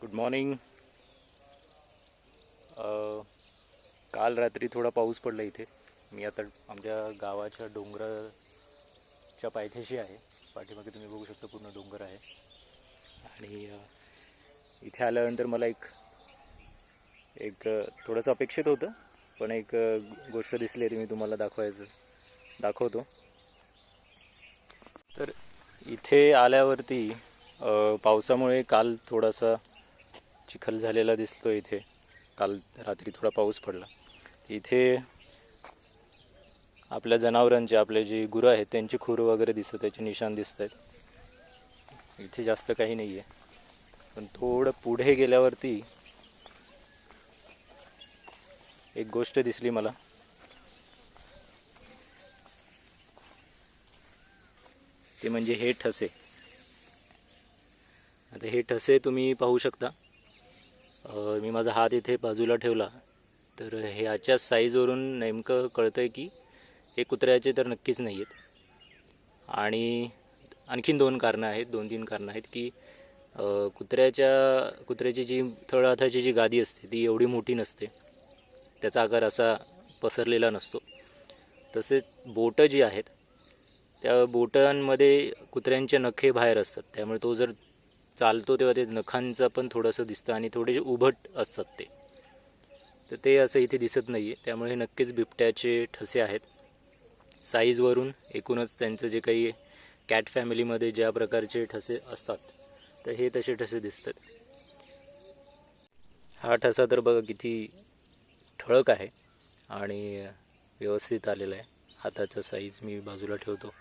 Good morning काल रात्री थोडा पाऊस पडला इथे. मी आता आमच्या गावाच्या डोंगराच्या पायथ्याशी आहे. पाठीमागे तुम्ही बघू शकता पूर्ण डोंगर आहे. आणि इथे आल्यानंतर मला एक एक थोडंसं अपेक्षित होतं. पण एक गोष्ट दिसली ती मी तुम्हाला दाखवायचं दाखवतो. तर इथे आल्यावरती पावसामुळे काल थोडासा चिखल झालेला दिसतो इथे. काल रात्री थोडा पाऊस पडला. इथे आपल्या जनावरांचे आपले जे गुरं आहेत त्यांची खुरं वगैरे दिसत त्याचे निशाण दिसत आहेत इथे जास्त काही नाही आहे पण थोडं पुढे गेल्यावरती एक गोष्ट दिसली मला. ते म्हणजे हे ठसे. आता हे ठसे तुम्ही पाहू शकता. मी माझा हात इथे बाजूला ठेवला. तर ह्याच्या साईजवरून नेमकं कळतं आहे की हे कुत्र्याचे तर नक्कीच नाही आहेत आणि आणखीन दोन कारणं आहेत दोन तीन कारणं आहेत की कुत्र्याच्या कुत्र्याची जी तळहाताची जी गादी असते ती एवढी मोठी नसते. त्याचा आकार असा पसरलेला नसतो. तसेच बोटं जी आहेत त्या बोटांमध्ये कुत्र्यांचे नखे बाहेर असतात. त्यामुळे तो जर चालतो तेव्हा ते नखांचं पण थोडंसं दिसतं आणि थोडेसे उभट असतात ते. तर ते असं इथे दिसत नाही आहे त्यामुळे हे नक्कीच बिबट्याचे ठसे आहेत. साईजवरून एकूणच त्यांचं जे काही कॅट फॅमिलीमध्ये ज्या प्रकारचे ठसे असतात तर हे तसे ठसे दिसतात. हा ठसा तर बघा किती ठळक आहे आणि व्यवस्थित आलेला आहे. हाताचा साईज मी बाजूला ठेवतो.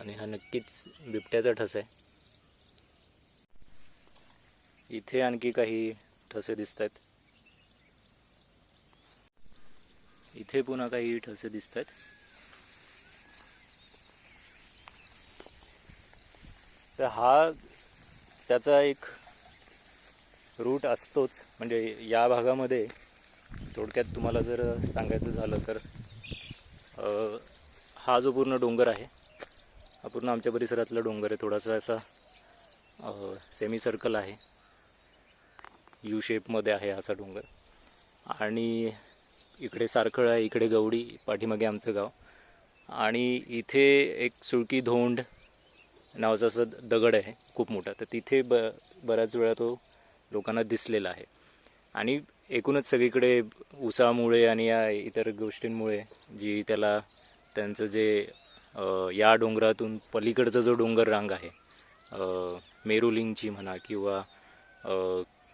आणि हा नक्कीच बिबट्याचा ठसा आहे. इथे आणखी काही ठसे दिसत आहेत इथे पुन्हा काही ठसे दिसत आहेत तर हा त्याचा एक रूट असतोच. म्हणजे या भागामध्ये थोडक्यात तुम्हाला जर सांगायचं झालं तर हा जो पूर्ण डोंगर आहे हा पूर्ण आमच्या परिसरातला डोंगर आहे. थोडासा असा सेमी सर्कल आहे. यू शेपमध्ये आहे असा डोंगर. आणि इकडे सारखळ आहे इकडे गवडी पाठीमागे आमचं गाव. आणि इथे एक सुळकी धोंड नावाचा असं दगड आहे खूप मोठा. तर तिथे ब बऱ्याच वेळा तो लोकांना दिसलेला आहे. आणि एकूणच सगळीकडे उसामुळे आणि या इतर गोष्टींमुळे जी त्याला त्यांचं जे या डोंगरातून पलीकडचा जो डोंगर रांग आहे मेरुलिंगची म्हणा किंवा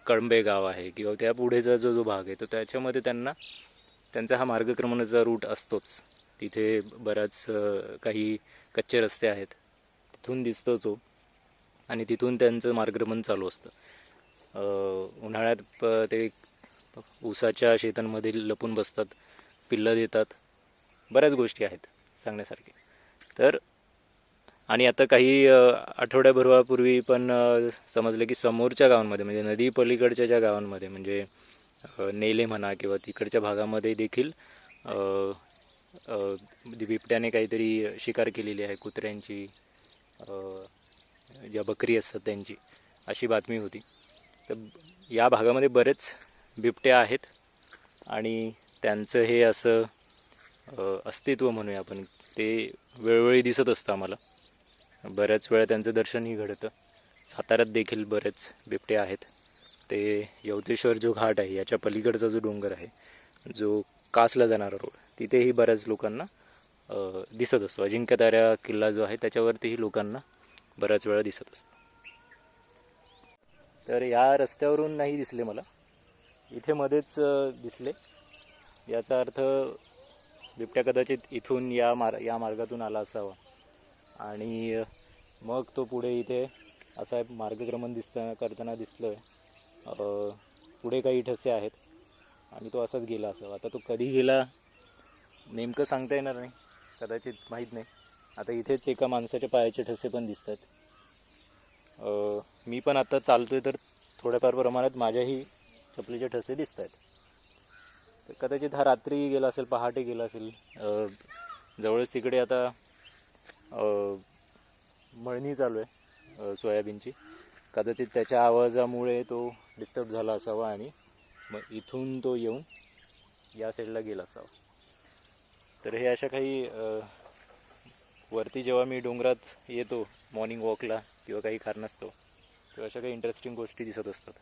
कळंबे गाव आहे किंवा त्या पुढेचा जो जो भाग आहे तर त्याच्यामध्ये त्यांना त्यांचा हा मार्गक्रमणाचा रूट असतोच. तिथे बऱ्याच काही कच्चे रस्ते आहेत. तिथून दिसतो तो आणि तिथून त्यांचं मार्गक्रमण चालू असतं. उन्हाळ्यात प- ते ऊसाच्या शेतांमध्ये लपून बसतात पिल्लं देतात. बऱ्याच गोष्टी आहेत सांगण्यासारख्या. तर आणि आता काही आठवड्याभरवापूर्वी आठवड्याभरापूर्वी पण समजलं की समोरच्या गावांमध्ये म्हणजे नदी पलीकडच्या ज्या गावांमध्ये म्हणजे नेले म्हणा किंवा तिकडच्या भागामध्ये देखील म्हणजे बिबट्याने काहीतरी शिकार केलेली आहे कुत्र्यांची ज्या बकरी असतात त्यांची अशी बातमी होती. तर या भागामध्ये बरेच बिबट्या आहेत आणि त्यांचं हे असं अस्तित्व म्हणूया आपण ते वेळोवेळी दिसत असतं आम्हाला. बऱ्याच वेळा त्यांचं दर्शनही घडतं. साताऱ्यात देखील बरेच बिबटे आहेत. ते यवतेश्वर जो घाट आहे याच्या पलीकडचा जो डोंगर आहे जो कासला जाणारा रोड तिथेही बऱ्याच लोकांना दिसत असतो. अजिंक्यतारा किल्ला जो आहे त्याच्यावरतीही लोकांना बऱ्याच वेळा दिसत असतो. तर या रस्त्यावरून नाही दिसले मला. इथे मध्येच दिसले. याचा अर्थ बिबट्या कदाचित इथून या मार या मार्गातून आला असावा. आणि मग तो पुढे इथे असा मार्गक्रमण दिसता करताना दिसलं आहे पुढे काही ठसे आहेत आणि तो असाच गेला असं आता तो कधी गेला नेमकं सांगता येणार नाही. कदाचित माहीत नाही. आता इथेच एका माणसाच्या पायाचे ठसे पण दिसत आहेत मी पण आता आहे तर थोड्याफार प्रमाणात माझ्याही चपलीचे ठसे दिसत आहेत तर कदाचित हा रात्री गेला असेल पहाटे गेला असेल. जवळच तिकडे आता मळणी चालू आहे सोयाबीनची. कदाचित त्याच्या आवाजामुळे तो डिस्टर्ब झाला असावा आणि मग इथून तो येऊन या साईडला गेला असावा. तर हे अशा काही वरती जेव्हा मी डोंगरात येतो मॉर्निंग वॉकला किंवा काही कारणास्तव तेव्हा अशा काही इंटरेस्टिंग गोष्टी दिसत असतात.